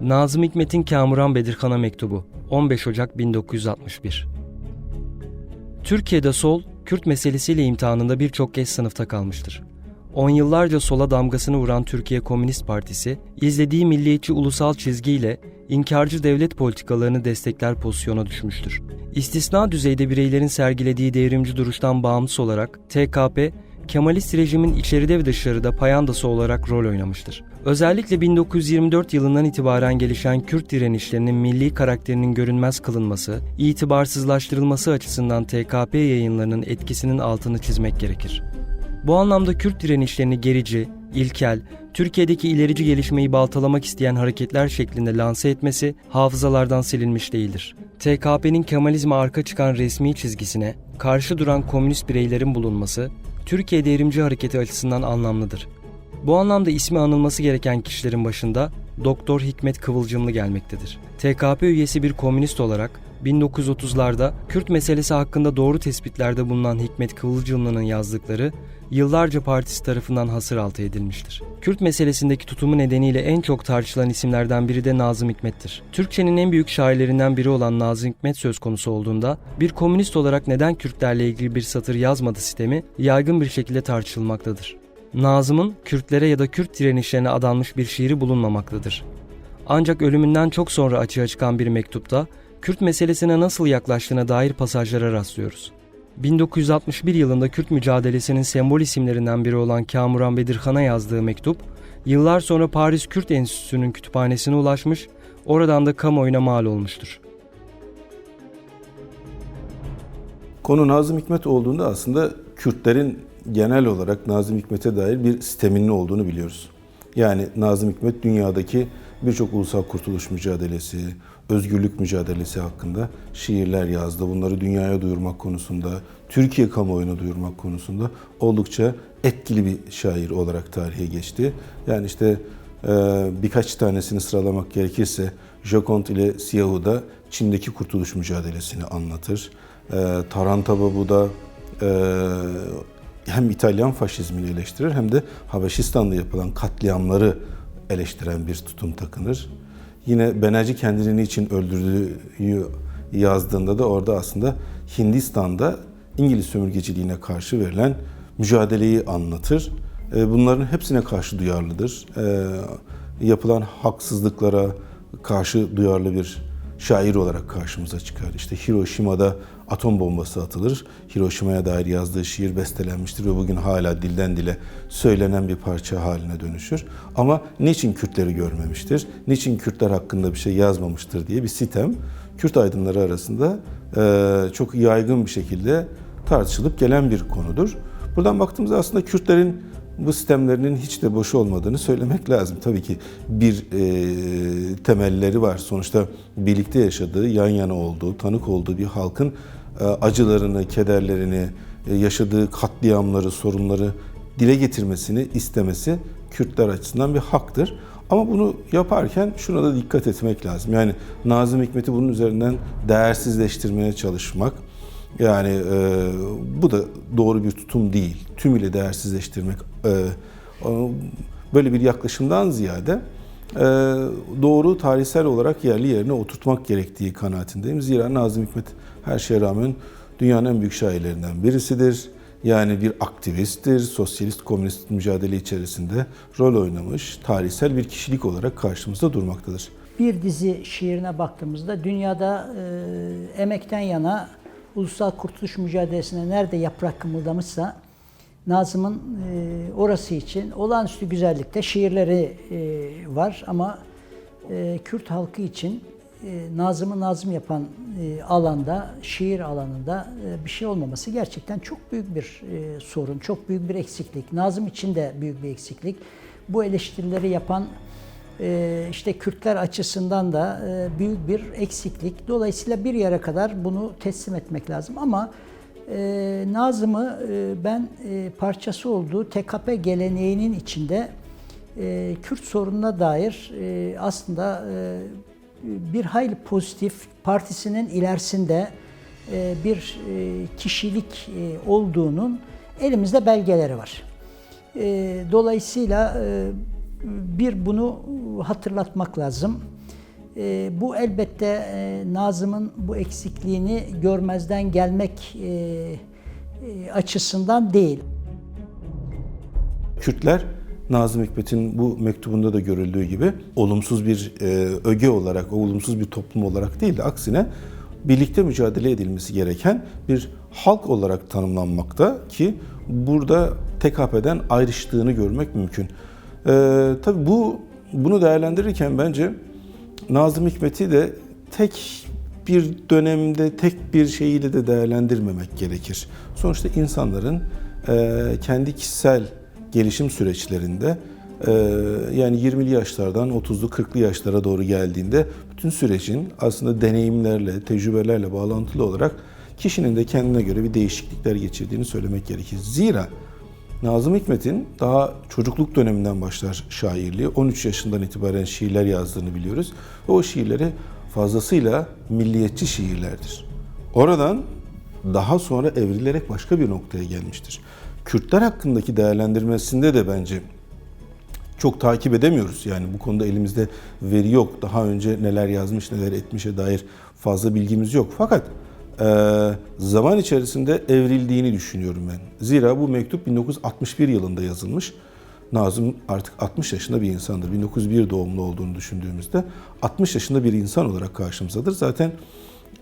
Nazım Hikmet'in Kamuran Bedirhan'a mektubu 15 Ocak 1961 Türkiye'de sol, Kürt meselesiyle imtihanında birçok kez sınıfta kalmıştır. On yıllarca sola damgasını vuran Türkiye Komünist Partisi, izlediği milliyetçi ulusal çizgiyle inkarcı devlet politikalarını destekler pozisyona düşmüştür. İstisna düzeyde bireylerin sergilediği devrimci duruştan bağımsız olarak TKP, Kemalist rejimin içeride ve dışarıda payandası olarak rol oynamıştır. Özellikle 1924 yılından itibaren gelişen Kürt direnişlerinin milli karakterinin görünmez kılınması, itibarsızlaştırılması açısından TKP yayınlarının etkisinin altını çizmek gerekir. Bu anlamda Kürt direnişlerini gerici, ilkel, Türkiye'deki ilerici gelişmeyi baltalamak isteyen hareketler şeklinde lanse etmesi hafızalardan silinmiş değildir. TKP'nin Kemalizme arka çıkan resmi çizgisine karşı duran komünist bireylerin bulunması, Türkiye devrimci hareketi açısından anlamlıdır. Bu anlamda ismi anılması gereken kişilerin başında Doktor Hikmet Kıvılcımlı gelmektedir. TKP üyesi bir komünist olarak 1930'larda Kürt meselesi hakkında doğru tespitlerde bulunan Hikmet Kıvılcımlı'nın yazdıkları yıllarca partisi tarafından hasır altı edilmiştir. Kürt meselesindeki tutumu nedeniyle en çok tartışılan isimlerden biri de Nazım Hikmet'tir. Türkçenin en büyük şairlerinden biri olan Nazım Hikmet söz konusu olduğunda bir komünist olarak neden Kürtlerle ilgili bir satır yazmadı sistemi yaygın bir şekilde tartışılmaktadır. Nazım'ın Kürtlere ya da Kürt direnişlerine adanmış bir şiiri bulunmamaktadır. Ancak ölümünden çok sonra açığa çıkan bir mektupta Kürt meselesine nasıl yaklaştığına dair pasajlara rastlıyoruz. 1961 yılında Kürt mücadelesinin sembol isimlerinden biri olan Kamuran Bedirhan'a yazdığı mektup, yıllar sonra Paris Kürt Enstitüsü'nün kütüphanesine ulaşmış, oradan da kamuoyuna mal olmuştur. Konu Nazım Hikmet olduğunda aslında Kürtlerin genel olarak Nazım Hikmet'e dair bir sisteminin olduğunu biliyoruz. Yani Nazım Hikmet dünyadaki birçok ulusal kurtuluş mücadelesi, özgürlük mücadelesi hakkında şiirler yazdı. Bunları dünyaya duyurmak konusunda, Türkiye kamuoyuna duyurmak konusunda oldukça etkili bir şair olarak tarihe geçti. Yani işte e, birkaç tanesini sıralamak gerekirse Joconde ile Siyahu'da Çin'deki kurtuluş mücadelesini anlatır. E, Tarantababu da e, hem İtalyan faşizmini eleştirir hem de Habeşistan'da yapılan katliamları eleştiren bir tutum takınır. Yine Benerci kendini niçin öldürdüğü yazdığında da orada aslında Hindistan'da İngiliz sömürgeciliğine karşı verilen mücadeleyi anlatır. E, Bunların hepsine karşı duyarlıdır. E, Yapılan haksızlıklara karşı duyarlı bir şair olarak karşımıza çıkar. İşte Hiroşima'da atom bombası atılır. Hiroşima'ya dair yazdığı şiir bestelenmiştir ve bugün hala dilden dile söylenen bir parça haline dönüşür. Ama niçin Kürtleri görmemiştir? Niçin Kürtler hakkında bir şey yazmamıştır diye bir sitem Kürt aydınları arasında e, çok yaygın bir şekilde tartışılıp gelen bir konudur. Buradan baktığımızda aslında Kürtlerin bu sistemlerinin hiç de boş olmadığını söylemek lazım. Tabii ki bir e, temelleri var. Sonuçta birlikte yaşadığı, yan yana olduğu, tanık olduğu bir halkın acılarını, kederlerini, e, yaşadığı katliamları, sorunları dile getirmesini istemesi Kürtler açısından bir haktır. Ama bunu yaparken şuna da dikkat etmek lazım. Yani Nazım Hikmet'i bunun üzerinden değersizleştirmeye çalışmak, yani e, bu da doğru bir tutum değil. Tümüyle değersizleştirmek e, böyle bir yaklaşımdan ziyade e, doğru tarihsel olarak yerli yerine oturtmak gerektiği kanaatindeyim. Zira Nazım Hikmet her şeye rağmen dünyanın en büyük şairlerinden birisidir. Yani bir aktivisttir, sosyalist komünist mücadele içerisinde rol oynamış, tarihsel bir kişilik olarak karşımızda durmaktadır. Bir dizi şiirine baktığımızda dünyada e, emekten yana ulusal kurtuluş mücadelesine nerede yaprak kımıldamışsa Nazım'ın e, orası için olağanüstü güzellikte şiirleri e, var ama e, Kürt halkı için e, Nazım'ı Nazım yapan e, alanda, şiir alanında e, bir şey olmaması gerçekten çok büyük bir e, sorun, çok büyük bir eksiklik. Nazım için de büyük bir eksiklik. Bu eleştirileri yapan işte Kürtler açısından da büyük bir eksiklik. Dolayısıyla bir yere kadar bunu teslim etmek lazım ama Nazım'ı ben parçası olduğu TKP geleneğinin içinde e, Kürt sorununa dair aslında bir hayli pozitif partisinin ilerisinde e, bir e, kişilik e, olduğunun elimizde belgeleri var. Dolayısıyla bir bunu hatırlatmak lazım. Bu elbette Nazım'ın bu eksikliğini görmezden gelmek açısından değil. Kürtler Nazım Hikmet'in bu mektubunda da görüldüğü gibi olumsuz bir e, öge olarak, olumsuz bir toplum olarak değil de aksine birlikte mücadele edilmesi gereken bir halk olarak tanımlanmakta ki burada TKP'den ayrıştığını görmek mümkün. E, tabii bu bunu değerlendirirken bence Nazım Hikmet'i de tek bir dönemde tek bir şeyiyle de değerlendirmemek gerekir. Sonuçta insanların e, kendi kişisel gelişim süreçlerinde e, yani 20'li yaşlardan 30'lu 40'lı yaşlara doğru geldiğinde bütün sürecin aslında deneyimlerle, tecrübelerle bağlantılı olarak kişinin de kendine göre bir değişiklikler geçirdiğini söylemek gerekir. Zira Nazım Hikmet'in daha çocukluk döneminden başlar şairliği. 13 yaşından itibaren şiirler yazdığını biliyoruz. Ve o şiirleri fazlasıyla milliyetçi şiirlerdir. Oradan daha sonra evrilerek başka bir noktaya gelmiştir. Kürtler hakkındaki değerlendirmesinde de bence çok takip edemiyoruz. Yani bu konuda elimizde veri yok. Daha önce neler yazmış, neler etmişe dair fazla bilgimiz yok. Fakat zaman içerisinde evrildiğini düşünüyorum ben. Zira bu mektup 1961 yılında yazılmış. Nazım artık 60 yaşında bir insandır. 1901 doğumlu olduğunu düşündüğümüzde 60 yaşında bir insan olarak karşımızdadır. Zaten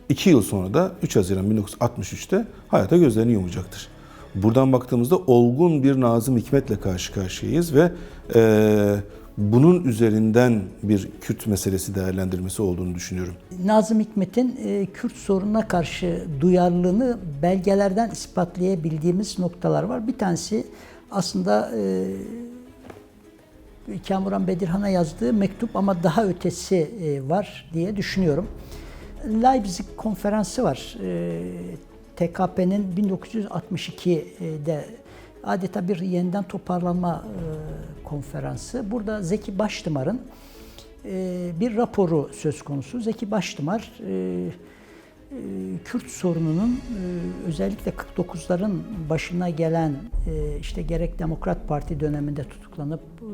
2 yıl sonra da 3 Haziran 1963'te hayata gözlerini yumacaktır. Buradan baktığımızda olgun bir Nazım Hikmet'le karşı karşıyayız ve e, bunun üzerinden bir Kürt meselesi değerlendirmesi olduğunu düşünüyorum. Nazım Hikmet'in e, Kürt sorununa karşı duyarlılığını belgelerden ispatlayabildiğimiz noktalar var. Bir tanesi aslında e, Kamuran Bedirhan'a yazdığı mektup ama daha ötesi e, var diye düşünüyorum. Leipzig konferansı var. E, TKP'nin 1962'de adeta bir yeniden toparlanma e, konferansı. Burada Zeki Baştımar'ın e, bir raporu söz konusu. Zeki Baştımar e, Kürt sorununun özellikle 49'ların başına gelen işte gerek Demokrat Parti döneminde tutuklanıp e,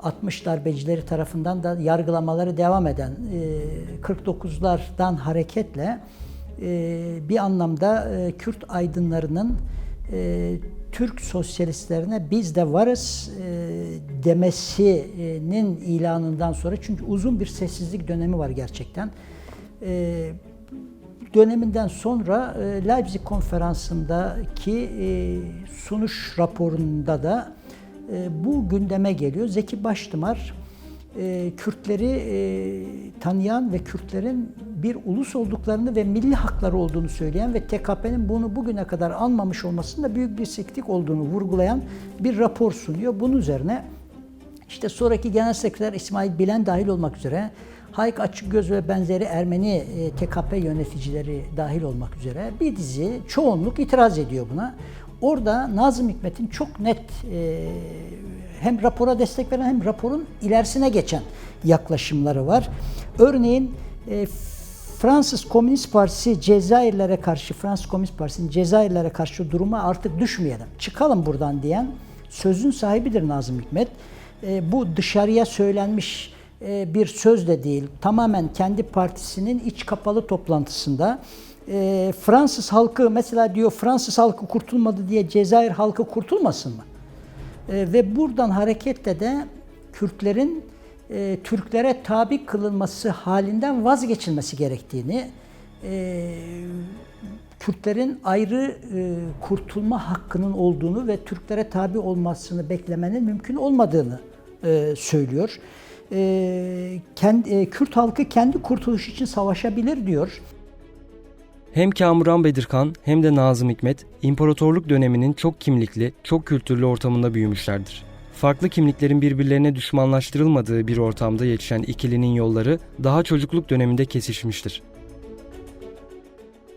60 darbecileri tarafından da yargılamaları devam eden e, 49'lardan hareketle bir anlamda e, Kürt aydınlarının e, Türk sosyalistlerine biz de varız e, demesinin ilanından sonra çünkü uzun bir sessizlik dönemi var gerçekten. Döneminden sonra Leipzig konferansındaki sunuş raporunda da bu gündeme geliyor. Zeki Baştımar e, Kürtleri e, tanıyan ve Kürtlerin bir ulus olduklarını ve milli hakları olduğunu söyleyen ve TKP'nin bunu bugüne kadar almamış olmasında büyük bir eksiklik olduğunu vurgulayan bir rapor sunuyor. Bunun üzerine işte sonraki Genel Sekreter İsmail Bilen dahil olmak üzere Hayk Açıkgöz ve benzeri Ermeni e, TKP yöneticileri dahil olmak üzere bir dizi çoğunluk itiraz ediyor buna. Orada Nazım Hikmet'in çok net e, hem rapora destek veren hem raporun ilerisine geçen yaklaşımları var. Örneğin e, Fransız Komünist Partisi Cezayirlere karşı, Fransız Komünist Partisi'nin Cezayirlere karşı duruma artık düşmeyelim, çıkalım buradan diyen sözün sahibidir Nazım Hikmet. E, bu dışarıya söylenmiş e, bir söz de değil, tamamen kendi partisinin iç kapalı toplantısında e, Fransız halkı mesela diyor Fransız halkı kurtulmadı diye Cezayir halkı kurtulmasın mı? E, ve buradan hareketle de Kürtlerin e, Türklere tabi kılınması halinden vazgeçilmesi gerektiğini, e, Kürtlerin ayrı e, kurtulma hakkının olduğunu ve Türklere tabi olmasını beklemenin mümkün olmadığını e, söylüyor. E, kendi, e, Kürt halkı kendi kurtuluş için savaşabilir diyor. Hem Kamuran Bedirkan hem de Nazım Hikmet, imparatorluk döneminin çok kimlikli, çok kültürlü ortamında büyümüşlerdir. Farklı kimliklerin birbirlerine düşmanlaştırılmadığı bir ortamda yetişen ikilinin yolları daha çocukluk döneminde kesişmiştir.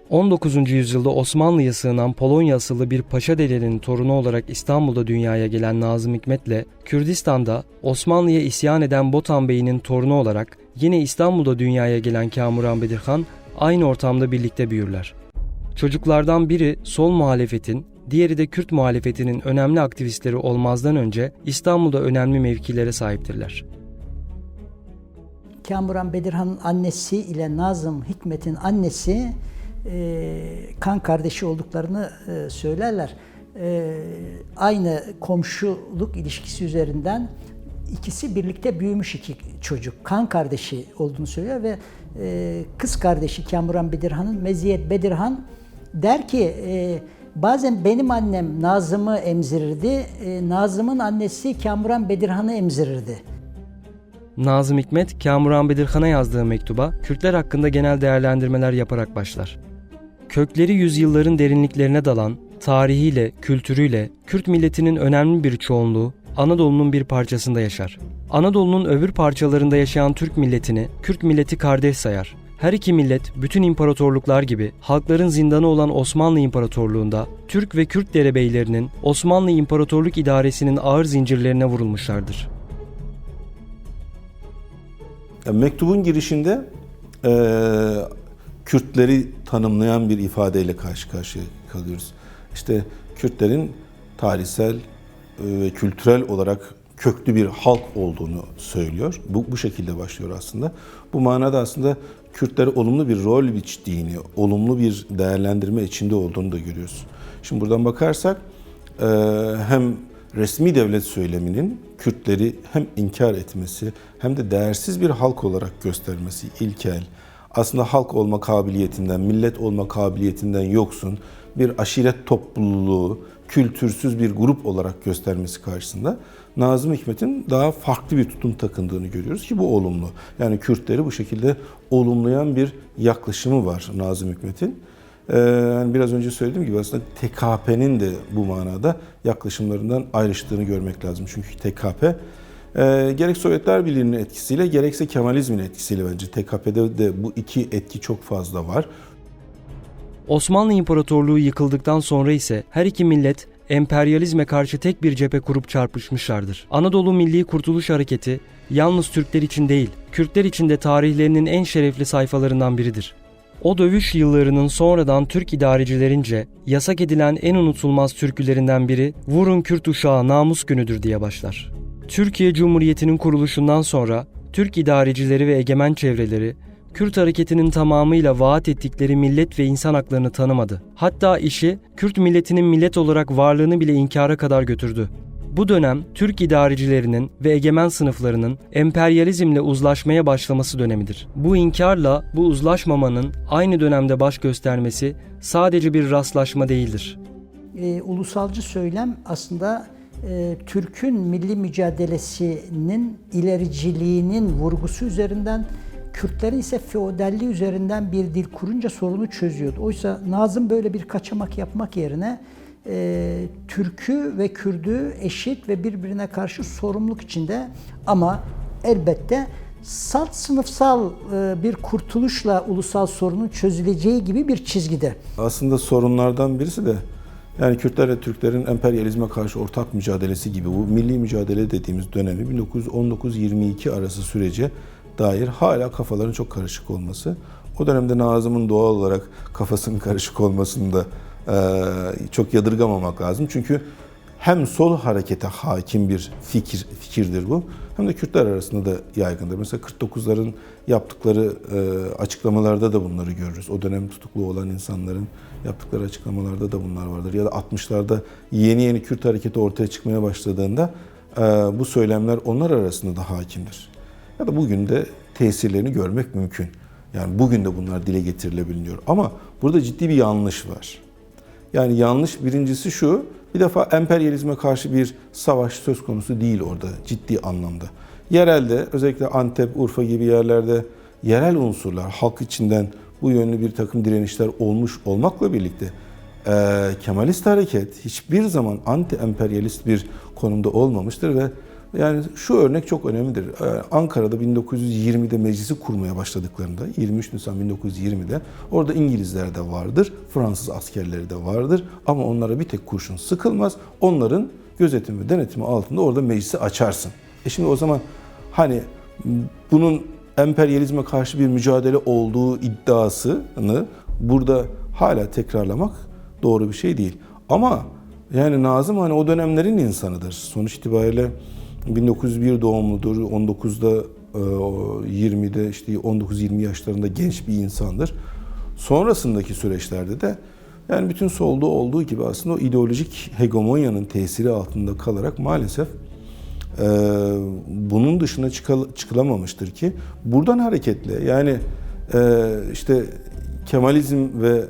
19. yüzyılda Osmanlı'ya sığınan Polonya asıllı bir paşa dedenin torunu olarak İstanbul'da dünyaya gelen Nazım Hikmet'le Kürdistan'da Osmanlı'ya isyan eden Botan Bey'inin torunu olarak yine İstanbul'da dünyaya gelen Kamuran Bedirhan aynı ortamda birlikte büyürler. Çocuklardan biri sol muhalefetin, diğeri de Kürt muhalefetinin önemli aktivistleri olmazdan önce İstanbul'da önemli mevkilere sahiptirler. Kamuran Bedirhan'ın annesi ile Nazım Hikmet'in annesi e, kan kardeşi olduklarını e, söylerler. E, aynı komşuluk ilişkisi üzerinden ikisi birlikte büyümüş iki çocuk. Kan kardeşi olduğunu söylüyor ve e, kız kardeşi Kamuran Bedirhan'ın Meziyet Bedirhan der ki e, bazen benim annem Nazım'ı emzirirdi, e, Nazım'ın annesi Kamuran Bedirhan'ı emzirirdi. Nazım Hikmet, Kamuran Bedirhan'a yazdığı mektuba Kürtler hakkında genel değerlendirmeler yaparak başlar. Kökleri yüzyılların derinliklerine dalan, tarihiyle, kültürüyle Kürt milletinin önemli bir çoğunluğu Anadolu'nun bir parçasında yaşar. Anadolu'nun öbür parçalarında yaşayan Türk milletini Kürt milleti kardeş sayar. Her iki millet bütün imparatorluklar gibi halkların zindanı olan Osmanlı İmparatorluğu'nda Türk ve Kürt derebeylerinin Osmanlı İmparatorluk İdaresi'nin ağır zincirlerine vurulmuşlardır. Mektubun girişinde e, Kürtleri tanımlayan bir ifadeyle karşı karşıya kalıyoruz. İşte Kürtlerin tarihsel ve kültürel olarak köklü bir halk olduğunu söylüyor. Bu, bu şekilde başlıyor aslında. Bu manada aslında Kürtler olumlu bir rol biçtiğini, olumlu bir değerlendirme içinde olduğunu da görüyoruz. Şimdi buradan bakarsak e, hem resmi devlet söyleminin Kürtleri hem inkar etmesi hem de değersiz bir halk olarak göstermesi ilkel, aslında halk olma kabiliyetinden, millet olma kabiliyetinden yoksun bir aşiret topluluğu, kültürsüz bir grup olarak göstermesi karşısında Nazım Hikmet'in daha farklı bir tutum takındığını görüyoruz ki bu olumlu. Yani Kürtleri bu şekilde olumlayan bir yaklaşımı var Nazım Hikmet'in. Ee, yani biraz önce söylediğim gibi aslında TKP'nin de bu manada yaklaşımlarından ayrıştığını görmek lazım. Çünkü TKP e, gerek Sovyetler Birliği'nin etkisiyle gerekse Kemalizmin etkisiyle bence TKP'de de bu iki etki çok fazla var. Osmanlı İmparatorluğu yıkıldıktan sonra ise her iki millet emperyalizme karşı tek bir cephe kurup çarpışmışlardır. Anadolu Milli Kurtuluş Hareketi yalnız Türkler için değil, Kürtler için de tarihlerinin en şerefli sayfalarından biridir. O dövüş yıllarının sonradan Türk idarecilerince yasak edilen en unutulmaz türkülerinden biri Vurun Kürt Uşağı Namus Günüdür diye başlar. Türkiye Cumhuriyeti'nin kuruluşundan sonra Türk idarecileri ve egemen çevreleri Kürt hareketinin tamamıyla vaat ettikleri millet ve insan haklarını tanımadı. Hatta işi Kürt milletinin millet olarak varlığını bile inkara kadar götürdü. Bu dönem Türk idarecilerinin ve egemen sınıflarının emperyalizmle uzlaşmaya başlaması dönemidir. Bu inkarla bu uzlaşmamanın aynı dönemde baş göstermesi sadece bir rastlaşma değildir. e, ulusalcı söylem aslında e, Türk'ün milli mücadelesinin ilericiliğinin vurgusu üzerinden Kürtlerin ise feodalliği üzerinden bir dil kurunca sorunu çözüyordu. Oysa Nazım böyle bir kaçamak yapmak yerine e, Türk'ü ve Kürd'ü eşit ve birbirine karşı sorumluluk içinde ama elbette salt sınıfsal e, bir kurtuluşla ulusal sorunun çözüleceği gibi bir çizgide. Aslında sorunlardan birisi de yani Kürtler ve Türklerin emperyalizme karşı ortak mücadelesi gibi bu milli mücadele dediğimiz dönemi 1919-22 arası sürece dair hala kafaların çok karışık olması. O dönemde Nazım'ın doğal olarak kafasının karışık olmasını da e, çok yadırgamamak lazım. Çünkü hem sol harekete hakim bir fikir fikirdir bu hem de Kürtler arasında da yaygındır. Mesela 49'ların yaptıkları e, açıklamalarda da bunları görürüz. O dönem tutuklu olan insanların yaptıkları açıklamalarda da bunlar vardır. Ya da 60'larda yeni yeni Kürt hareketi ortaya çıkmaya başladığında e, bu söylemler onlar arasında da hakimdir. Ya da bugün de tesirlerini görmek mümkün. Yani bugün de bunlar dile getirilebiliyor. Ama burada ciddi bir yanlış var. Yani yanlış birincisi şu, bir defa emperyalizme karşı bir savaş söz konusu değil orada ciddi anlamda. Yerelde özellikle Antep, Urfa gibi yerlerde yerel unsurlar halk içinden bu yönlü bir takım direnişler olmuş olmakla birlikte e, Kemalist hareket hiçbir zaman anti-emperyalist bir konumda olmamıştır ve yani şu örnek çok önemlidir. Ee, Ankara'da 1920'de meclisi kurmaya başladıklarında, 23 Nisan 1920'de orada İngilizler de vardır, Fransız askerleri de vardır ama onlara bir tek kurşun sıkılmaz. Onların gözetim ve denetimi altında orada meclisi açarsın. E şimdi o zaman hani bunun emperyalizme karşı bir mücadele olduğu iddiasını burada hala tekrarlamak doğru bir şey değil. Ama yani Nazım hani o dönemlerin insanıdır. Sonuç itibariyle 1901 doğumludur. 19'da e, o 20'de işte 19-20 yaşlarında genç bir insandır. Sonrasındaki süreçlerde de yani bütün solda olduğu gibi aslında o ideolojik hegemonyanın tesiri altında kalarak maalesef e, bunun dışına çıkıl- çıkılamamıştır ki buradan hareketle yani e, işte Kemalizm ve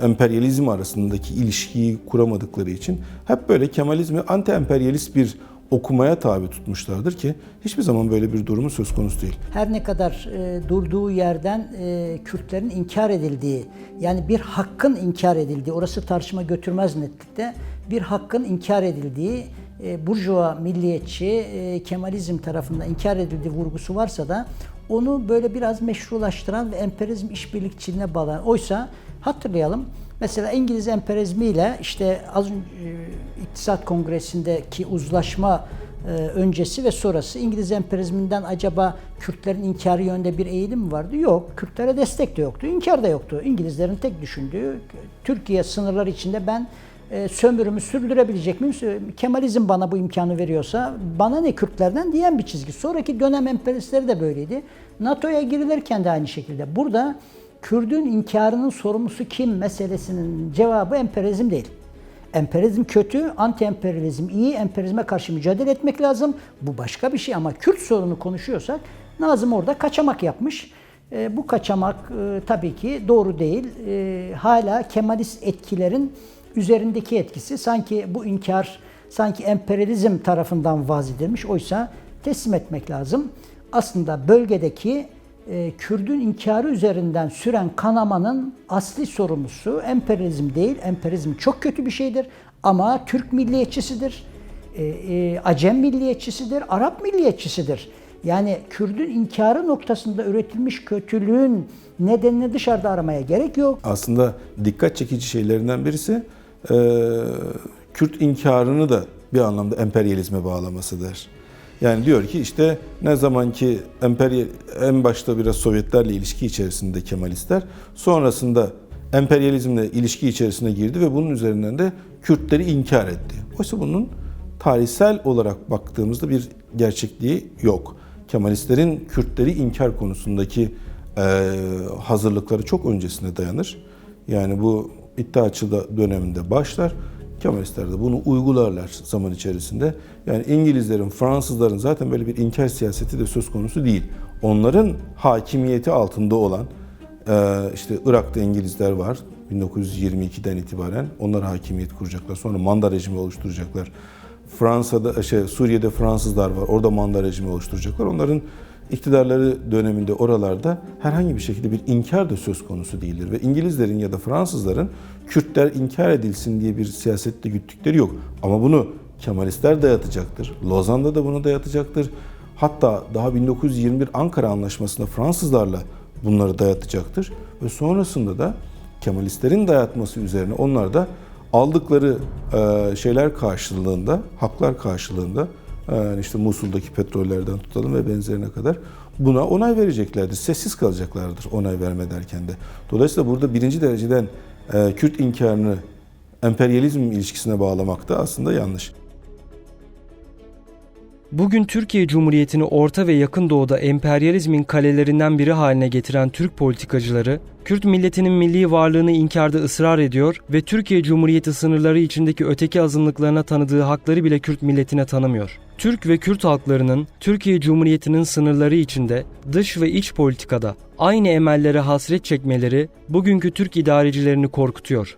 e, emperyalizm arasındaki ilişkiyi kuramadıkları için hep böyle Kemalizmi anti-emperyalist bir okumaya tabi tutmuşlardır ki hiçbir zaman böyle bir durumu söz konusu değil. Her ne kadar e, durduğu yerden e, Kürtlerin inkar edildiği, yani bir hakkın inkar edildiği, orası tartışma götürmez netlikte, bir hakkın inkar edildiği, e, burjuva, milliyetçi, e, Kemalizm tarafından inkar edildiği vurgusu varsa da onu böyle biraz meşrulaştıran ve emperyalizm işbirlikçiliğine bağlayan. Oysa hatırlayalım, Mesela İngiliz emperyalizmiyle işte az önce e, İktisat Kongresi'ndeki uzlaşma e, öncesi ve sonrası İngiliz emperyalizminden acaba Kürtlerin inkarı yönde bir eğilim mi vardı? Yok. Kürtlere destek de yoktu, inkar da yoktu. İngilizlerin tek düşündüğü Türkiye sınırları içinde ben e, sömürümü sürdürebilecek miyim? Kemalizm bana bu imkanı veriyorsa bana ne Kürtlerden diyen bir çizgi. Sonraki dönem emperyalistleri de böyleydi. NATO'ya girilirken de aynı şekilde. Burada Kürdün inkarının sorumlusu kim meselesinin cevabı emperyalizm değil. Emperyalizm kötü, anti-emperyalizm iyi, emperyalizme karşı mücadele etmek lazım. Bu başka bir şey ama Kürt sorunu konuşuyorsak Nazım orada kaçamak yapmış. E, bu kaçamak e, tabii ki doğru değil. E, hala Kemalist etkilerin üzerindeki etkisi sanki bu inkar sanki emperyalizm tarafından vaz edilmiş. Oysa teslim etmek lazım. Aslında bölgedeki e, Kürdün inkarı üzerinden süren kanamanın asli sorumlusu emperyalizm değil. Emperyalizm çok kötü bir şeydir ama Türk milliyetçisidir. E, e, Acem milliyetçisidir, Arap milliyetçisidir. Yani Kürdün inkarı noktasında üretilmiş kötülüğün nedenini dışarıda aramaya gerek yok. Aslında dikkat çekici şeylerinden birisi Kürt inkarını da bir anlamda emperyalizme bağlamasıdır. Yani diyor ki işte ne zaman ki emperyal, en başta biraz Sovyetlerle ilişki içerisinde Kemalistler, sonrasında emperyalizmle ilişki içerisine girdi ve bunun üzerinden de Kürtleri inkar etti. Oysa bunun tarihsel olarak baktığımızda bir gerçekliği yok. Kemalistlerin Kürtleri inkar konusundaki e, hazırlıkları çok öncesine dayanır. Yani bu iddiaçı döneminde başlar. Kemalistler de bunu uygularlar zaman içerisinde. Yani İngilizlerin, Fransızların zaten böyle bir inkar siyaseti de söz konusu değil. Onların hakimiyeti altında olan e, işte Irak'ta İngilizler var 1922'den itibaren onlar hakimiyet kuracaklar. Sonra manda rejimi oluşturacaklar. Fransa'da şey Suriye'de Fransızlar var. Orada manda rejimi oluşturacaklar. Onların iktidarları döneminde oralarda herhangi bir şekilde bir inkar da söz konusu değildir. Ve İngilizlerin ya da Fransızların Kürtler inkar edilsin diye bir siyasette güttükleri yok. Ama bunu Kemalistler dayatacaktır. Lozan'da da bunu dayatacaktır. Hatta daha 1921 Ankara Anlaşması'nda Fransızlarla bunları dayatacaktır. Ve sonrasında da Kemalistlerin dayatması üzerine onlar da aldıkları şeyler karşılığında, haklar karşılığında yani işte Musul'daki petrollerden tutalım ve benzerine kadar buna onay vereceklerdir. Sessiz kalacaklardır onay verme derken de. Dolayısıyla burada birinci dereceden e, Kürt inkarını emperyalizm ilişkisine bağlamak da aslında yanlış. Bugün Türkiye Cumhuriyeti'ni Orta ve Yakın Doğu'da emperyalizmin kalelerinden biri haline getiren Türk politikacıları, Kürt milletinin milli varlığını inkarda ısrar ediyor ve Türkiye Cumhuriyeti sınırları içindeki öteki azınlıklarına tanıdığı hakları bile Kürt milletine tanımıyor. Türk ve Kürt halklarının Türkiye Cumhuriyeti'nin sınırları içinde dış ve iç politikada aynı emellere hasret çekmeleri bugünkü Türk idarecilerini korkutuyor.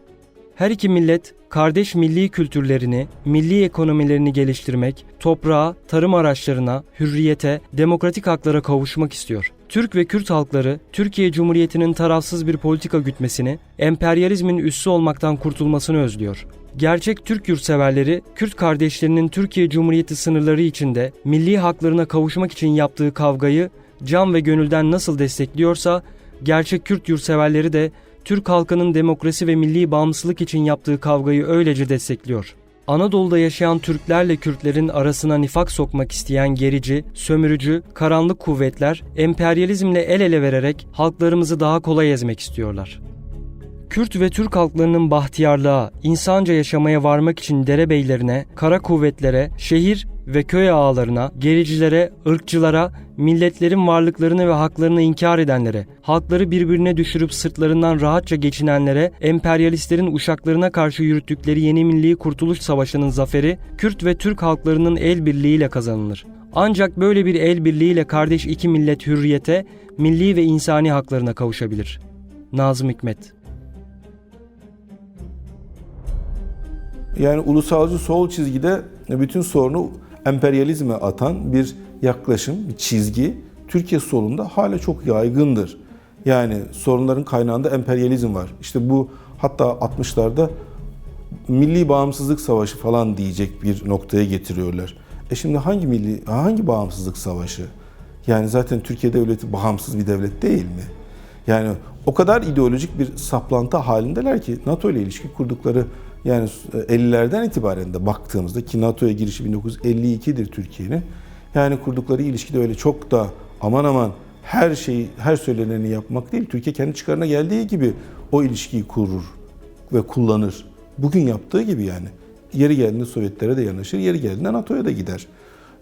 Her iki millet kardeş milli kültürlerini, milli ekonomilerini geliştirmek, toprağa, tarım araçlarına, hürriyete, demokratik haklara kavuşmak istiyor. Türk ve Kürt halkları Türkiye Cumhuriyeti'nin tarafsız bir politika gütmesini, emperyalizmin üssü olmaktan kurtulmasını özlüyor. Gerçek Türk yurtseverleri, Kürt kardeşlerinin Türkiye Cumhuriyeti sınırları içinde milli haklarına kavuşmak için yaptığı kavgayı can ve gönülden nasıl destekliyorsa, gerçek Kürt yurtseverleri de Türk halkının demokrasi ve milli bağımsızlık için yaptığı kavgayı öylece destekliyor. Anadolu'da yaşayan Türklerle Kürtlerin arasına nifak sokmak isteyen gerici, sömürücü, karanlık kuvvetler emperyalizmle el ele vererek halklarımızı daha kolay ezmek istiyorlar. Kürt ve Türk halklarının bahtiyarlığa, insanca yaşamaya varmak için derebeylerine, kara kuvvetlere, şehir ve köy ağalarına, gericilere, ırkçılara, milletlerin varlıklarını ve haklarını inkar edenlere, halkları birbirine düşürüp sırtlarından rahatça geçinenlere, emperyalistlerin uşaklarına karşı yürüttükleri yeni milli kurtuluş savaşının zaferi, Kürt ve Türk halklarının el birliğiyle kazanılır. Ancak böyle bir el birliğiyle kardeş iki millet hürriyete, milli ve insani haklarına kavuşabilir. Nazım Hikmet Yani ulusalcı sol çizgide bütün sorunu emperyalizme atan bir yaklaşım, bir çizgi Türkiye solunda hala çok yaygındır. Yani sorunların kaynağında emperyalizm var. İşte bu hatta 60'larda milli bağımsızlık savaşı falan diyecek bir noktaya getiriyorlar. E şimdi hangi milli hangi bağımsızlık savaşı? Yani zaten Türkiye devleti bağımsız bir devlet değil mi? Yani o kadar ideolojik bir saplantı halindeler ki NATO ile ilişki kurdukları yani 50'lerden itibaren de baktığımızda ki NATO'ya girişi 1952'dir Türkiye'nin. Yani kurdukları ilişkide öyle çok da aman aman her şeyi, her söyleneni yapmak değil. Türkiye kendi çıkarına geldiği gibi o ilişkiyi kurur ve kullanır. Bugün yaptığı gibi yani. Yeri geldiğinde Sovyetlere de yanaşır, yeri geldiğinde NATO'ya da gider.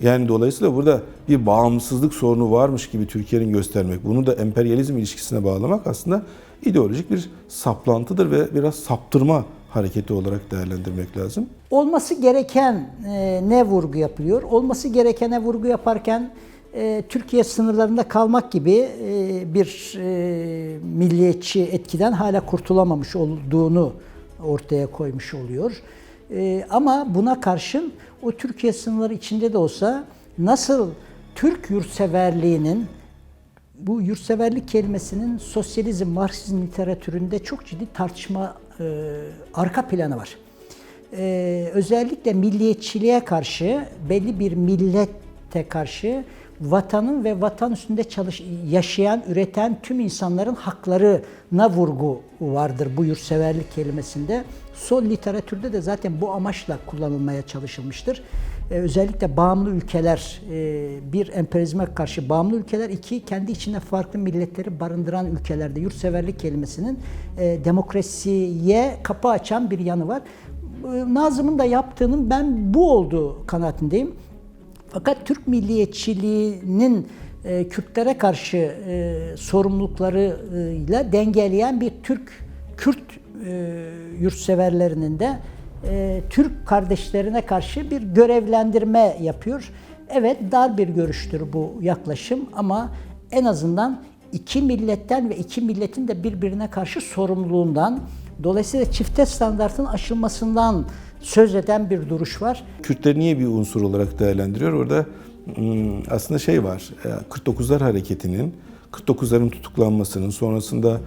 Yani dolayısıyla burada bir bağımsızlık sorunu varmış gibi Türkiye'nin göstermek, bunu da emperyalizm ilişkisine bağlamak aslında ideolojik bir saplantıdır ve biraz saptırma hareketi olarak değerlendirmek lazım. Olması gereken e, ne vurgu yapılıyor? Olması gerekene vurgu yaparken e, Türkiye sınırlarında kalmak gibi e, bir milliyetçi etkiden hala kurtulamamış olduğunu ortaya koymuş oluyor. Ama buna karşın o Türkiye sınırları içinde de olsa nasıl Türk yurtseverliğinin bu yurtseverlik kelimesinin sosyalizm, Marksizm literatüründe çok ciddi tartışma e, arka planı var. E, özellikle milliyetçiliğe karşı, belli bir millete karşı vatanın ve vatan üstünde çalış, yaşayan, üreten tüm insanların haklarına vurgu vardır bu yurtseverlik kelimesinde. Sol literatürde de zaten bu amaçla kullanılmaya çalışılmıştır. Ee, özellikle bağımlı ülkeler, e, bir emperyalizme karşı bağımlı ülkeler, iki kendi içinde farklı milletleri barındıran ülkelerde yurtseverlik kelimesinin e, demokrasiye kapı açan bir yanı var. E, Nazım'ın da yaptığının ben bu olduğu kanaatindeyim. Fakat Türk milliyetçiliğinin e, Kürtlere karşı e, sorumluluklarıyla dengeleyen bir Türk Kürt e, yurtseverlerinin de e, Türk kardeşlerine karşı bir görevlendirme yapıyor. Evet dar bir görüştür bu yaklaşım ama en azından iki milletten ve iki milletin de birbirine karşı sorumluluğundan dolayısıyla çifte standartın aşılmasından söz eden bir duruş var. Kürtleri niye bir unsur olarak değerlendiriyor? Orada hmm, aslında şey var, e, 49'lar hareketinin, 49'ların tutuklanmasının, sonrasında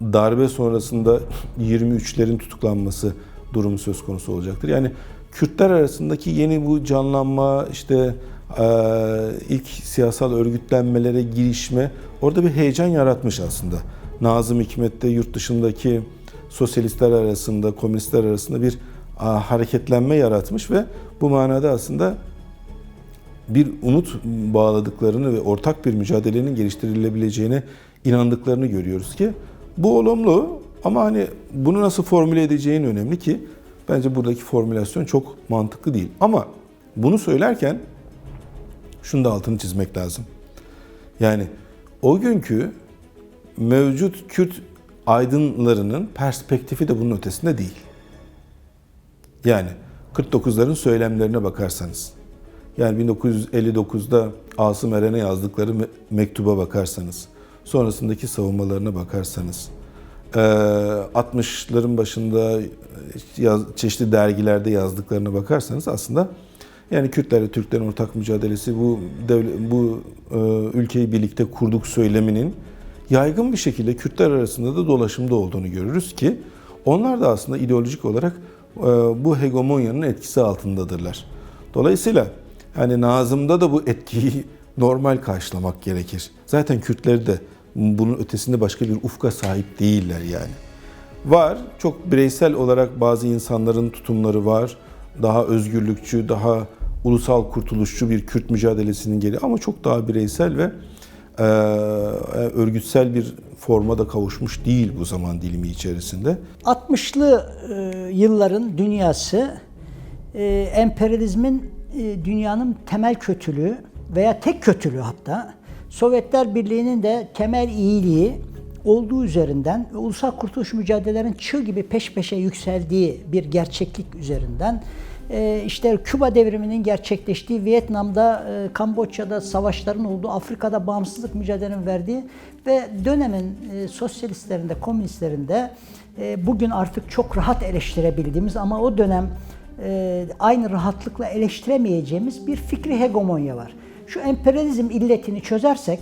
darbe sonrasında 23'lerin tutuklanması durumu söz konusu olacaktır. Yani Kürtler arasındaki yeni bu canlanma, işte ilk siyasal örgütlenmelere girişme orada bir heyecan yaratmış aslında. Nazım Hikmet'te yurt dışındaki sosyalistler arasında, komünistler arasında bir hareketlenme yaratmış ve bu manada aslında bir umut bağladıklarını ve ortak bir mücadelenin geliştirilebileceğine inandıklarını görüyoruz ki bu olumlu ama hani bunu nasıl formüle edeceğin önemli ki bence buradaki formülasyon çok mantıklı değil. Ama bunu söylerken şunu da altını çizmek lazım. Yani o günkü mevcut Kürt aydınlarının perspektifi de bunun ötesinde değil. Yani 49'ların söylemlerine bakarsanız, yani 1959'da Asım Eren'e yazdıkları mektuba bakarsanız, sonrasındaki savunmalarına bakarsanız, 60'ların başında yaz, çeşitli dergilerde yazdıklarına bakarsanız aslında yani Kürtlerle Türklerin ortak mücadelesi bu devlet, bu e, ülkeyi birlikte kurduk söyleminin yaygın bir şekilde Kürtler arasında da dolaşımda olduğunu görürüz ki onlar da aslında ideolojik olarak e, bu hegemonyanın etkisi altındadırlar. Dolayısıyla hani Nazım'da da bu etkiyi normal karşılamak gerekir. Zaten Kürtler de bunun ötesinde başka bir ufka sahip değiller yani. Var, çok bireysel olarak bazı insanların tutumları var. Daha özgürlükçü, daha ulusal kurtuluşçu bir Kürt mücadelesinin geri ama çok daha bireysel ve e, örgütsel bir forma da kavuşmuş değil bu zaman dilimi içerisinde. 60'lı e, yılların dünyası e, emperyalizmin e, dünyanın temel kötülüğü veya tek kötülüğü hatta Sovyetler Birliği'nin de temel iyiliği olduğu üzerinden ulusal kurtuluş mücadelelerin çığ gibi peş peşe yükseldiği bir gerçeklik üzerinden e, işte Küba devriminin gerçekleştiği, Vietnam'da, e, Kamboçya'da savaşların olduğu, Afrika'da bağımsızlık mücadelenin verdiği ve dönemin e, sosyalistlerinde, komünistlerinde bugün artık çok rahat eleştirebildiğimiz ama o dönem aynı rahatlıkla eleştiremeyeceğimiz bir fikri hegemonya var. Şu emperyalizm illetini çözersek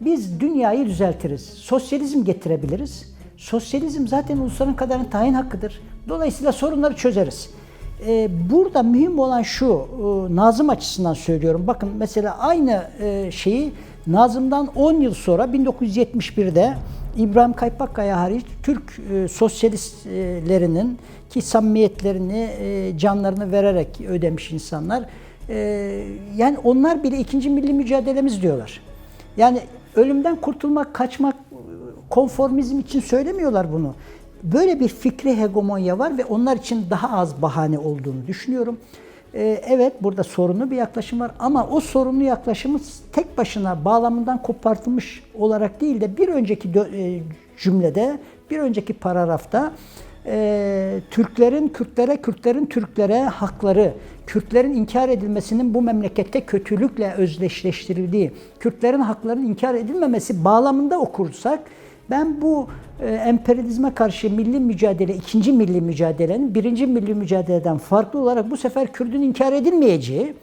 biz dünyayı düzeltiriz. Sosyalizm getirebiliriz. Sosyalizm zaten ulusların kadarının tayin hakkıdır. Dolayısıyla sorunları çözeriz. Ee, burada mühim olan şu, e, Nazım açısından söylüyorum. Bakın mesela aynı e, şeyi Nazım'dan 10 yıl sonra 1971'de İbrahim Kaypakkaya hariç Türk e, sosyalistlerinin ki samimiyetlerini, e, canlarını vererek ödemiş insanlar. E, yani onlar bile ikinci milli mücadelemiz diyorlar. Yani ölümden kurtulmak, kaçmak, konformizm için söylemiyorlar bunu. Böyle bir fikri hegemonya var ve onlar için daha az bahane olduğunu düşünüyorum. Ee, evet burada sorunlu bir yaklaşım var ama o sorunlu yaklaşımı tek başına bağlamından kopartılmış olarak değil de bir önceki e, cümlede, bir önceki paragrafta e, Türklerin Kürtlere, Kürtlerin Türklere hakları, Kürtlerin inkar edilmesinin bu memlekette kötülükle özdeşleştirildiği, Kürtlerin haklarının inkar edilmemesi bağlamında okursak ben bu e, emperyalizme karşı milli mücadele, ikinci milli mücadelenin birinci milli mücadeleden farklı olarak bu sefer Kürdün inkar edilmeyeceği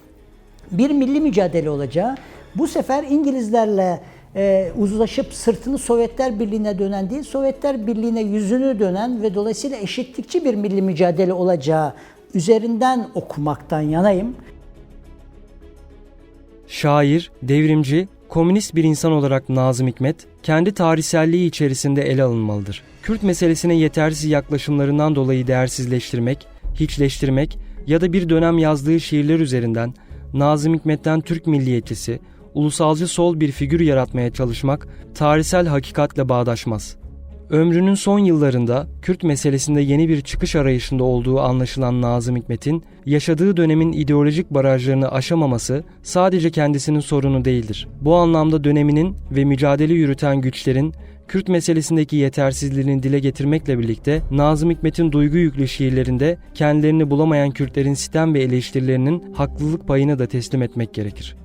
bir milli mücadele olacağı, bu sefer İngilizlerle e, uzlaşıp sırtını Sovyetler Birliği'ne dönen değil, Sovyetler Birliği'ne yüzünü dönen ve dolayısıyla eşitlikçi bir milli mücadele olacağı üzerinden okumaktan yanayım. Şair, devrimci, komünist bir insan olarak Nazım Hikmet, kendi tarihselliği içerisinde ele alınmalıdır. Kürt meselesine yetersiz yaklaşımlarından dolayı değersizleştirmek, hiçleştirmek ya da bir dönem yazdığı şiirler üzerinden Nazım Hikmet'ten Türk milliyetçisi, ulusalcı sol bir figür yaratmaya çalışmak tarihsel hakikatle bağdaşmaz. Ömrünün son yıllarında Kürt meselesinde yeni bir çıkış arayışında olduğu anlaşılan Nazım Hikmet'in yaşadığı dönemin ideolojik barajlarını aşamaması sadece kendisinin sorunu değildir. Bu anlamda döneminin ve mücadele yürüten güçlerin Kürt meselesindeki yetersizliğini dile getirmekle birlikte Nazım Hikmet'in duygu yüklü şiirlerinde kendilerini bulamayan Kürtlerin sitem ve eleştirilerinin haklılık payını da teslim etmek gerekir.